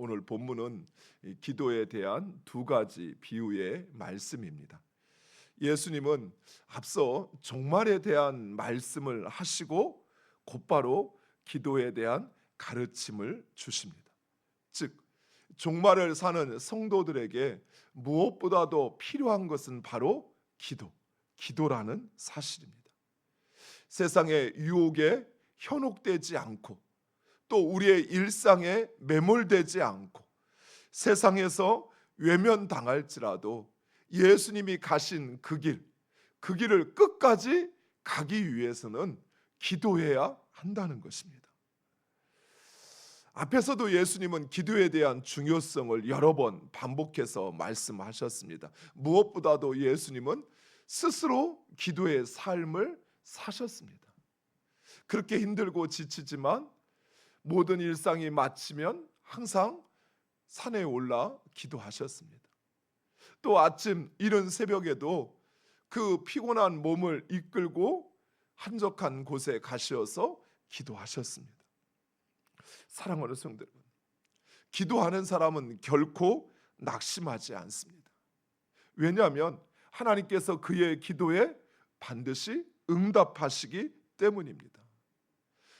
오늘 본문은 이 기도에 대한 두 가지 비유의 말씀입니다. 예수님은 앞서 종말에 대한 말씀을 하시고 곧바로 기도에 대한 가르침을 주십니다. 즉 종말을 사는 성도들에게 무엇보다도 필요한 것은 바로 기도, 기도라는 사실입니다. 세상의 유혹에 현혹되지 않고 또 우리의 일상에 매몰되지 않고 세상에서 외면당할지라도 예수님이 가신 그 길, 그 길을 끝까지 가기 위해서는 기도해야 한다는 것입니다. 앞에서도 예수님은 기도에 대한 중요성을 여러 번 반복해서 말씀하셨습니다. 무엇보다도 예수님은 스스로 기도의 삶을 사셨습니다. 그렇게 힘들고 지치지만 모든 일상이 마치면 항상 산에 올라 기도하셨습니다. 또 아침 이른 새벽에도 그 피곤한 몸을 이끌고 한적한 곳에 가셔서 기도하셨습니다. 사랑하는 성도 기도하는 사람은 결코 낙심하지 않습니다. 왜냐하면 하나님께서 그의 기도에 반드시 응답하시기 때문입니다.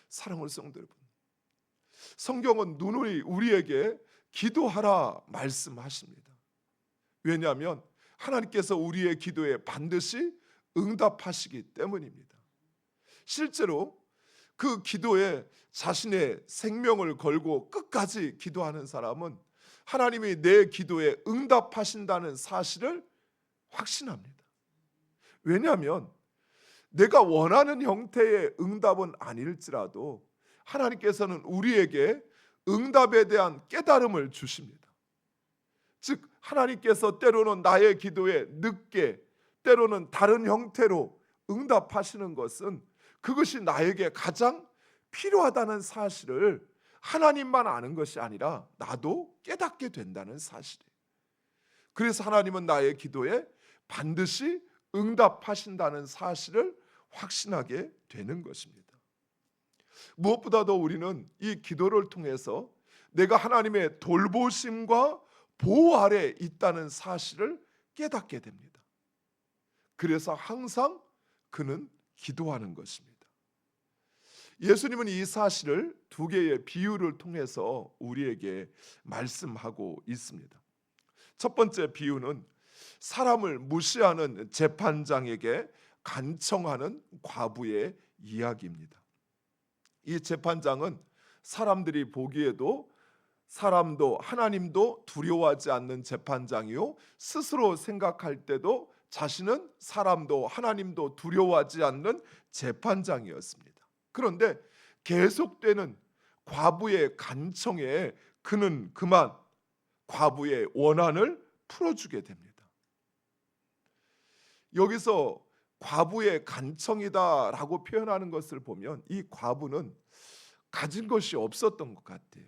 사랑하는 성도 성경은 누누이 우리에게 기도하라 말씀하십니다. 왜냐하면 하나님께서 우리의 기도에 반드시 응답하시기 때문입니다. 실제로 그 기도에 자신의 생명을 걸고 끝까지 기도하는 사람은 하나님이 내 기도에 응답하신다는 사실을 확신합니다. 왜냐하면 내가 원하는 형태의 응답은 아닐지라도 하나님께서는 우리에게 응답에 대한 깨달음을 주십니다. 즉 하나님께서 때로는 나의 기도에 늦게 때로는 다른 형태로 응답하시는 것은 그것이 나에게 가장 필요하다는 사실을 하나님만 아는 것이 아니라 나도 깨닫게 된다는 사실이에요. 그래서 하나님은 나의 기도에 반드시 응답하신다는 사실을 확신하게 되는 것입니다. 무엇보다도 우리는 이 기도를 통해서 내가 하나님의 돌보심과 보호 아래 있다는 사실을 깨닫게 됩니다. 그래서 항상 그는 기도하는 것입니다. 예수님은 이 사실을 두 개의 비유를 통해서 우리에게 말씀하고 있습니다. 첫 번째 비유는 사람을 무시하는 재판장에게 간청하는 과부의 이야기입니다. 이 재판장은 사람들이 보기에도 사람도 하나님도 두려워하지 않는 재판장이요 스스로 생각할 때도 자신은 사람도 하나님도 두려워하지 않는 재판장이었습니다. 그런데 계속되는 과부의 간청에 그는 그만 과부의 원한을 풀어주게 됩니다. 여기서 과부의 간청이다라고 표현하는 것을 보면 이 과부는 가진 것이 없었던 것 같아요.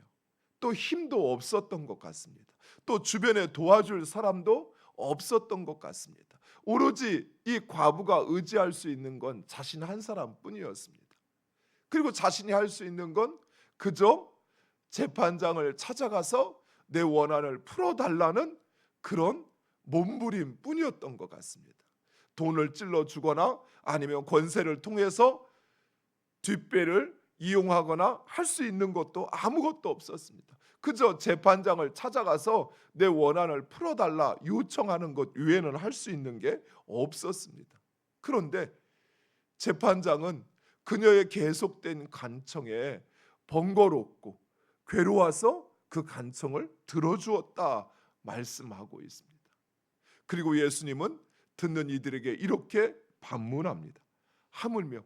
또 힘도 없었던 것 같습니다. 또 주변에 도와줄 사람도 없었던 것 같습니다. 오로지 이 과부가 의지할 수 있는 건 자신 한 사람뿐이었습니다. 그리고 자신이 할 수 있는 건 그저 재판장을 찾아가서 내 원한을 풀어달라는 그런 몸부림 뿐이었던 것 같습니다. 돈을 찔러 주거나 아니면 권세를 통해서 뒷배를 이용하거나 할 수 있는 것도 아무것도 없었습니다. 그저 재판장을 찾아가서 내 원한을 풀어달라 요청하는 것 외에는 할 수 있는 게 없었습니다. 그런데 재판장은 그녀의 계속된 간청에 번거롭고 괴로워서 그 간청을 들어주었다 말씀하고 있습니다. 그리고 예수님은 듣는 이들에게 이렇게 반문합니다. 하물며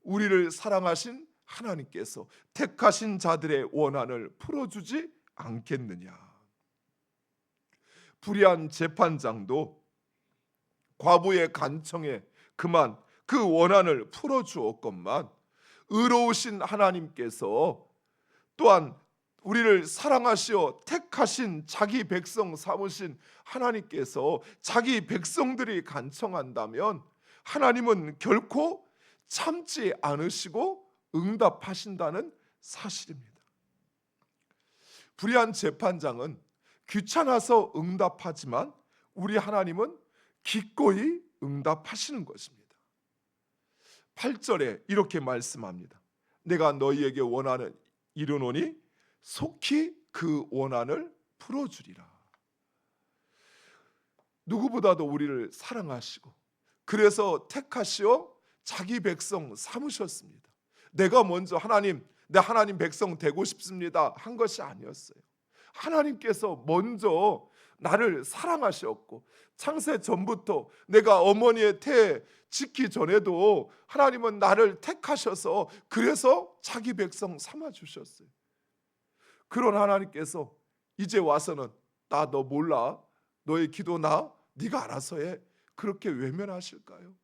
우리를 사랑하신 하나님께서 택하신 자들의 원한을 풀어주지 않겠느냐. 불의한 재판장도 과부의 간청에 그만 그 원한을 풀어주었건만 의로우신 하나님께서 또한 우리를 사랑하시어 택하신 자기 백성 삼으신 하나님께서 자기 백성들이 간청한다면 하나님은 결코 참지 않으시고 응답하신다는 사실입니다. 불의한 재판장은 귀찮아서 응답하지만 우리 하나님은 기꺼이 응답하시는 것입니다. 8절에 이렇게 말씀합니다. 내가 너희에게 원하는 이르노니 속히 그 원한을 풀어주리라. 누구보다도 우리를 사랑하시고 그래서 택하시어 자기 백성 삼으셨습니다. 내가 먼저 하나님 내 하나님 백성 되고 싶습니다 한 것이 아니었어요. 하나님께서 먼저 나를 사랑하셨고 창세 전부터 내가 어머니의 태 짓기 전에도 하나님은 나를 택하셔서 그래서 자기 백성 삼아 주셨어요. 그런 하나님께서 이제 와서는 나 너 몰라 너의 기도 나 네가 알아서 해 그렇게 외면하실까요?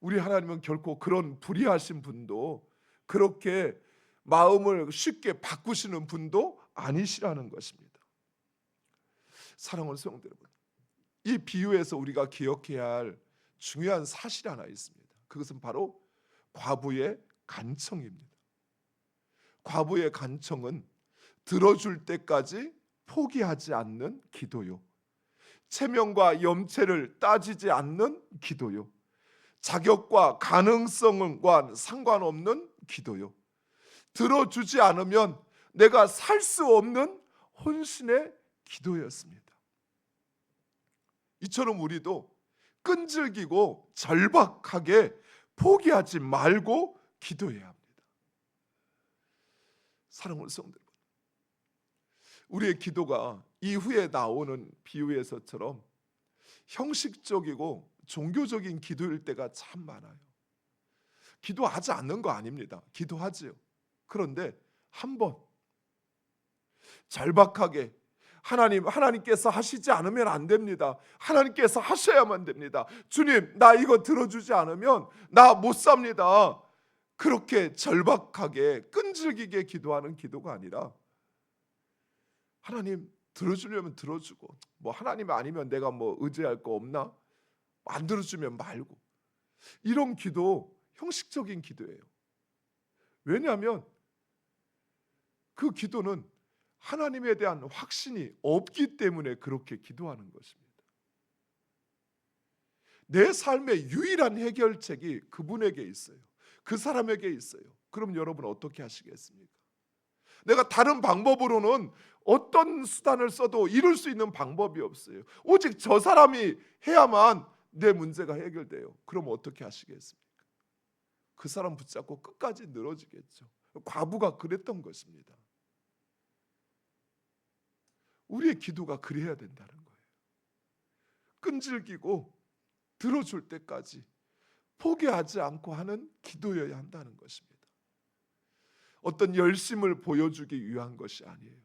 우리 하나님은 결코 그런 불의하신 분도 그렇게 마음을 쉽게 바꾸시는 분도 아니시라는 것입니다. 사랑하는 성도 여러분, 이 비유에서 우리가 기억해야 할 중요한 사실 하나 있습니다. 그것은 바로 과부의 간청입니다. 과부의 간청은 들어줄 때까지 포기하지 않는 기도요. 체면과 염체를 따지지 않는 기도요. 자격과 가능성과 상관없는 기도요. 들어주지 않으면 내가 살 수 없는 혼신의 기도였습니다. 이처럼 우리도 끈질기고 절박하게 포기하지 말고 기도해야 합니다. 사랑하는 성들, 우리의 기도가 이후에 나오는 비유에서처럼 형식적이고 종교적인 기도일 때가 참 많아요. 기도하지 않는 거 아닙니다. 기도하지요. 그런데 한 번 절박하게 하나님 하나님께서 하시지 않으면 안 됩니다. 하나님께서 하셔야만 됩니다. 주님 나 이거 들어주지 않으면 나 못 삽니다. 그렇게 절박하게 끈질기게 기도하는 기도가 아니라 하나님 들어주려면 들어주고 뭐 하나님 아니면 내가 뭐 의지할 거 없나 안 들어주면 말고 이런 기도 형식적인 기도예요. 왜냐하면 그 기도는 하나님에 대한 확신이 없기 때문에 그렇게 기도하는 것입니다. 내 삶의 유일한 해결책이 그분에게 있어요. 그 사람에게 있어요. 그럼 여러분 어떻게 하시겠습니까? 내가 다른 방법으로는 어떤 수단을 써도 이룰 수 있는 방법이 없어요. 오직 저 사람이 해야만 내 문제가 해결돼요. 그럼 어떻게 하시겠습니까? 그 사람 붙잡고 끝까지 늘어지겠죠. 과부가 그랬던 것입니다. 우리의 기도가 그래야 된다는 거예요. 끈질기고 들어줄 때까지 포기하지 않고 하는 기도여야 한다는 것입니다. 어떤 열심을 보여주기 위한 것이 아니에요.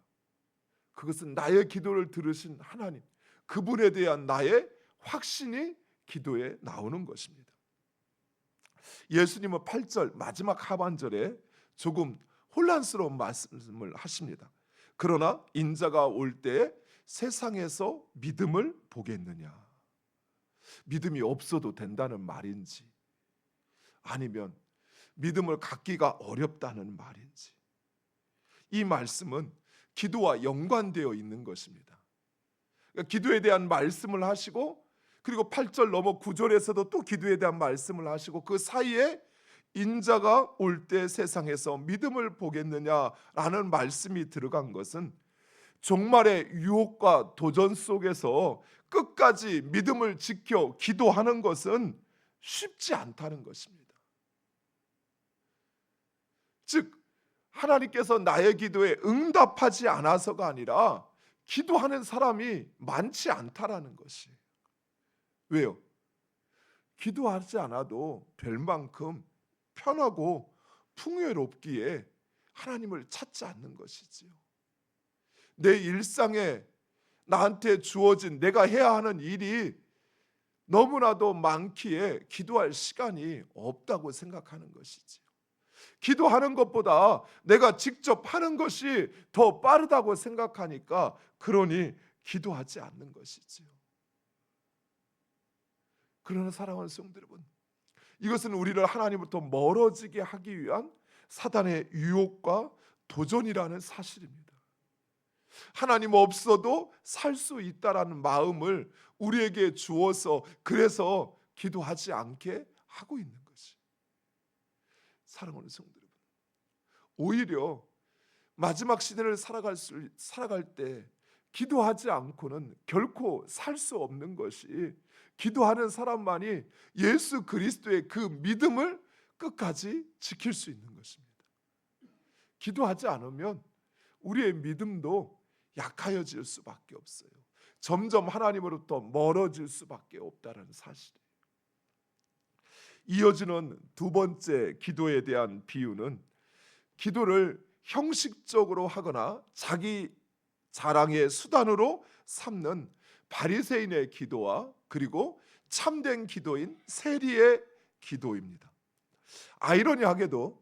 그것은 나의 기도를 들으신 하나님, 그분에 대한 나의 확신이 기도에 나오는 것입니다. 예수님은 8절 마지막 하반절에 조금 혼란스러운 말씀을 하십니다. 그러나 인자가 올때 세상에서 믿음을 보겠느냐? 믿음이 없어도 된다는 말인지 아니면 믿음을 갖기가 어렵다는 말인지 이 말씀은 기도와 연관되어 있는 것입니다. 그러니까 기도에 대한 말씀을 하시고 그리고 8절 넘어 9절에서도 또 기도에 대한 말씀을 하시고 그 사이에 인자가 올 때 세상에서 믿음을 보겠느냐라는 말씀이 들어간 것은 종말의 유혹과 도전 속에서 끝까지 믿음을 지켜 기도하는 것은 쉽지 않다는 것입니다. 즉 하나님께서 나의 기도에 응답하지 않아서가 아니라 기도하는 사람이 많지 않다라는 것이. 왜요? 기도하지 않아도 될 만큼 편하고 풍요롭기에 하나님을 찾지 않는 것이지요. 내 일상에 나한테 주어진 내가 해야 하는 일이 너무나도 많기에 기도할 시간이 없다고 생각하는 것이지요. 기도하는 것보다 내가 직접 하는 것이 더 빠르다고 생각하니까 그러니 기도하지 않는 것이지요. 그러나 사랑하는 성도 여러분, 이것은 우리를 하나님부터 멀어지게 하기 위한 사단의 유혹과 도전이라는 사실입니다. 하나님 없어도 살 수 있다라는 마음을 우리에게 주어서 그래서 기도하지 않게 하고 있는 사랑하는 성도 여러분. 오히려 마지막 시대를 살아갈 수, 살아갈 때 기도하지 않고는 결코 살 수 없는 것이 기도하는 사람만이 예수 그리스도의 그 믿음을 끝까지 지킬 수 있는 것입니다. 기도하지 않으면 우리의 믿음도 약하여질 수밖에 없어요. 점점 하나님으로부터 멀어질 수밖에 없다는 사실이에요. 이어지는 두 번째 기도에 대한 비유는 기도를 형식적으로 하거나 자기 자랑의 수단으로 삼는 바리새인의 기도와 그리고 참된 기도인 세리의 기도입니다. 아이러니하게도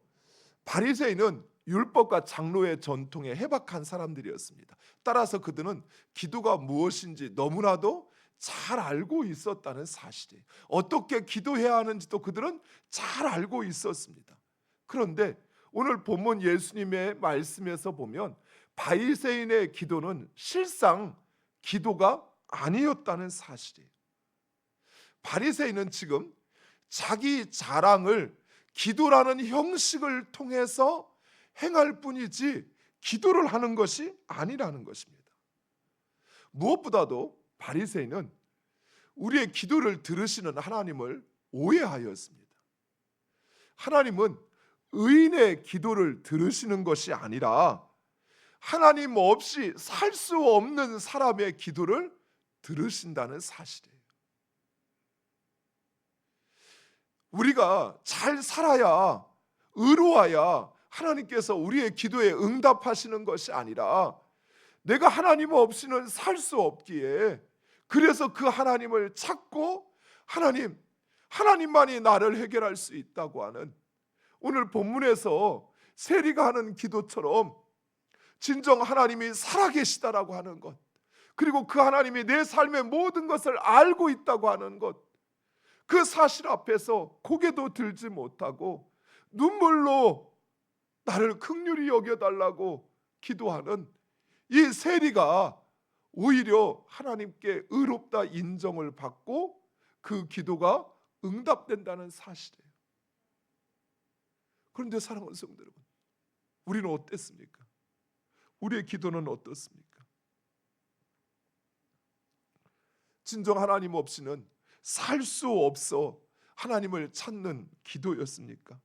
바리새인은 율법과 장로의 전통에 해박한 사람들이었습니다. 따라서 그들은 기도가 무엇인지 너무나도 잘 알고 있었다는 사실이에요. 어떻게 기도해야 하는지도 그들은 잘 알고 있었습니다. 그런데 오늘 본문 예수님의 말씀에서 보면 바리새인의 기도는 실상 기도가 아니었다는 사실이에요. 바리새인은 지금 자기 자랑을 기도라는 형식을 통해서 행할 뿐이지 기도를 하는 것이 아니라는 것입니다. 무엇보다도 바리새인은 우리의 기도를 들으시는 하나님을 오해하였습니다. 하나님은 의인의 기도를 들으시는 것이 아니라 하나님 없이 살 수 없는 사람의 기도를 들으신다는 사실이에요. 우리가 잘 살아야 의로워야 하나님께서 우리의 기도에 응답하시는 것이 아니라 내가 하나님 없이는 살 수 없기에 그래서 그 하나님을 찾고 하나님 하나님만이 나를 해결할 수 있다고 하는 오늘 본문에서 세리가 하는 기도처럼 진정 하나님이 살아계시다라고 하는 것 그리고 그 하나님이 내 삶의 모든 것을 알고 있다고 하는 것 그 사실 앞에서 고개도 들지 못하고 눈물로 나를 극률히 여겨달라고 기도하는 이 세리가 오히려 하나님께 의롭다 인정을 받고 그 기도가 응답된다는 사실이에요. 그런데 사랑하는 성도 여러분, 우리는 어땠습니까? 우리의 기도는 어떻습니까? 진정 하나님 없이는 살 수 없어 하나님을 찾는 기도였습니까?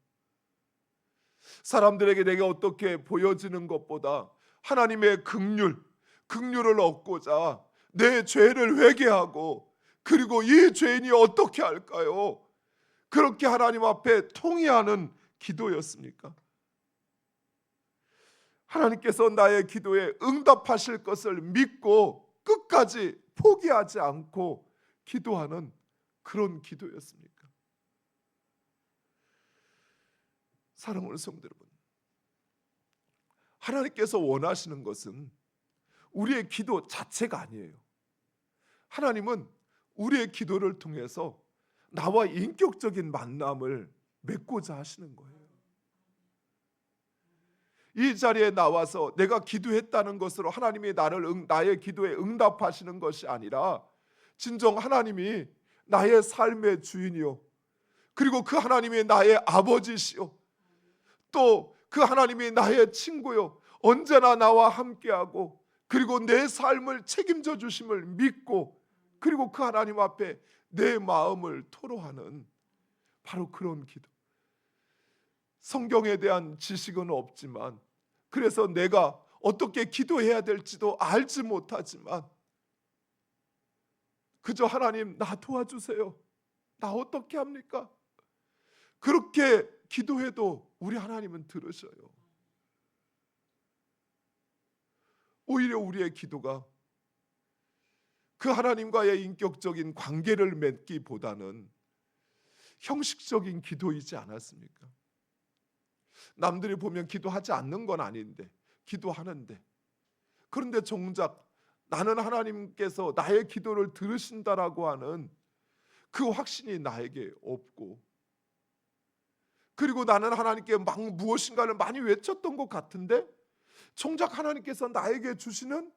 사람들에게 내가 어떻게 보여지는 것보다 하나님의 극률, 극률을 얻고자 내 죄를 회개하고 그리고 이 죄인이 어떻게 할까요? 그렇게 하나님 앞에 통의하는 기도였습니까? 하나님께서 나의 기도에 응답하실 것을 믿고 끝까지 포기하지 않고 기도하는 그런 기도였습니까? 사랑하는 성도 여러분, 하나님께서 원하시는 것은 우리의 기도 자체가 아니에요. 하나님은 우리의 기도를 통해서 나와 인격적인 만남을 맺고자 하시는 거예요. 이 자리에 나와서 내가 기도했다는 것으로 하나님이 나를 응, 나의 기도에 응답하시는 것이 아니라 진정 하나님이 나의 삶의 주인이요. 그리고 그 하나님이 나의 아버지시요. 또 그 하나님이 나의 친구요. 언제나 나와 함께하고 그리고 내 삶을 책임져 주심을 믿고 그리고 그 하나님 앞에 내 마음을 토로하는 바로 그런 기도. 성경에 대한 지식은 없지만 그래서 내가 어떻게 기도해야 될지도 알지 못하지만 그저 하나님 나 도와주세요. 나 어떻게 합니까? 그렇게 기도해도 우리 하나님은 들으셔요. 오히려 우리의 기도가 그 하나님과의 인격적인 관계를 맺기보다는 형식적인 기도이지 않았습니까? 남들이 보면 기도하지 않는 건 아닌데 기도하는데 그런데 정작 나는 하나님께서 나의 기도를 들으신다라고 하는 그 확신이 나에게 없고 그리고 나는 하나님께 막 무엇인가를 많이 외쳤던 것 같은데 정작 하나님께서 나에게 주시는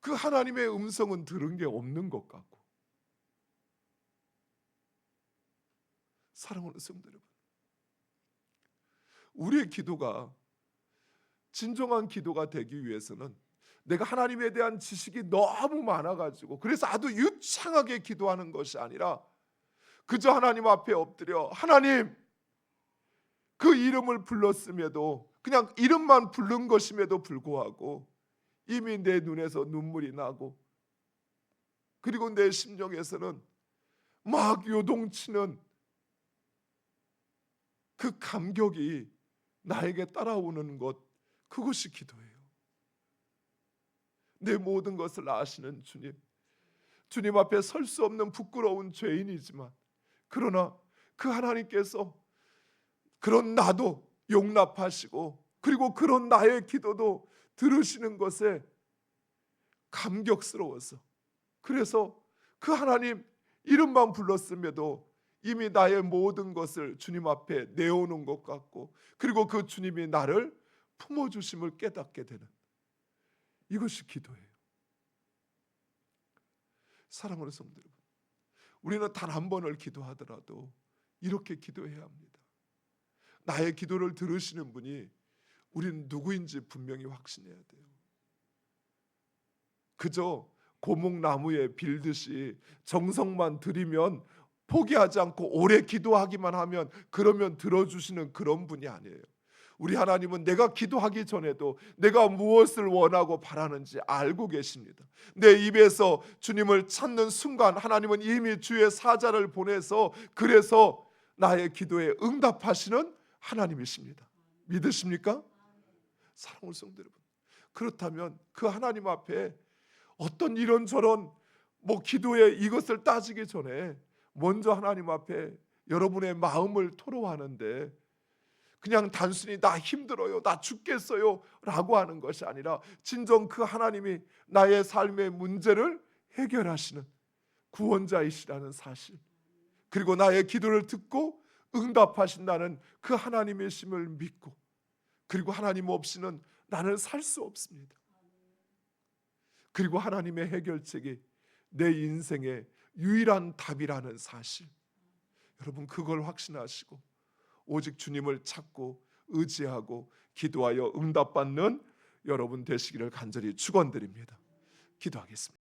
그 하나님의 음성은 들은 게 없는 것 같고. 사랑하는 성도 여러분 우리의 기도가 진정한 기도가 되기 위해서는 내가 하나님에 대한 지식이 너무 많아가지고 그래서 아주 유창하게 기도하는 것이 아니라 그저 하나님 앞에 엎드려 하나님 그 이름을 불렀음에도 그냥 이름만 부른 것임에도 불구하고 이미 내 눈에서 눈물이 나고 그리고 내 심령에서는 막 요동치는 그 감격이 나에게 따라오는 것 그것이 기도예요. 내 모든 것을 아시는 주님. 주님 앞에 설 수 없는 부끄러운 죄인이지만 그러나 그 하나님께서 그런 나도 용납하시고 그리고 그런 나의 기도도 들으시는 것에 감격스러워서 그래서 그 하나님 이름만 불렀음에도 이미 나의 모든 것을 주님 앞에 내오는 것 같고 그리고 그 주님이 나를 품어주심을 깨닫게 되는 이것이 기도예요. 사랑하는 성도 여러분, 우리는 단 한 번을 기도하더라도 이렇게 기도해야 합니다. 나의 기도를 들으시는 분이 우리는 누구인지 분명히 확신해야 돼요. 그저 고목나무에 빌듯이 정성만 들이면 포기하지 않고 오래 기도하기만 하면 그러면 들어주시는 그런 분이 아니에요. 우리 하나님은 내가 기도하기 전에도 내가 무엇을 원하고 바라는지 알고 계십니다. 내 입에서 주님을 찾는 순간 하나님은 이미 주의 사자를 보내서 그래서 나의 기도에 응답하시는 하나님이십니다. 믿으십니까? 사랑하는 성도 여러분. 그렇다면 그 하나님 앞에 어떤 이런저런 뭐 기도에 이것을 따지기 전에 먼저 하나님 앞에 여러분의 마음을 토로하는데 그냥 단순히 나 힘들어요, 나 죽겠어요 라고 하는 것이 아니라 진정 그 하나님이 나의 삶의 문제를 해결하시는 구원자이시라는 사실 그리고 나의 기도를 듣고 응답하신다는 그 하나님의 심을 믿고 그리고 하나님 없이는 나는 살 수 없습니다. 그리고 하나님의 해결책이 내 인생의 유일한 답이라는 사실. 여러분 그걸 확신하시고 오직 주님을 찾고 의지하고 기도하여 응답받는 여러분 되시기를 간절히 축원드립니다. 기도하겠습니다.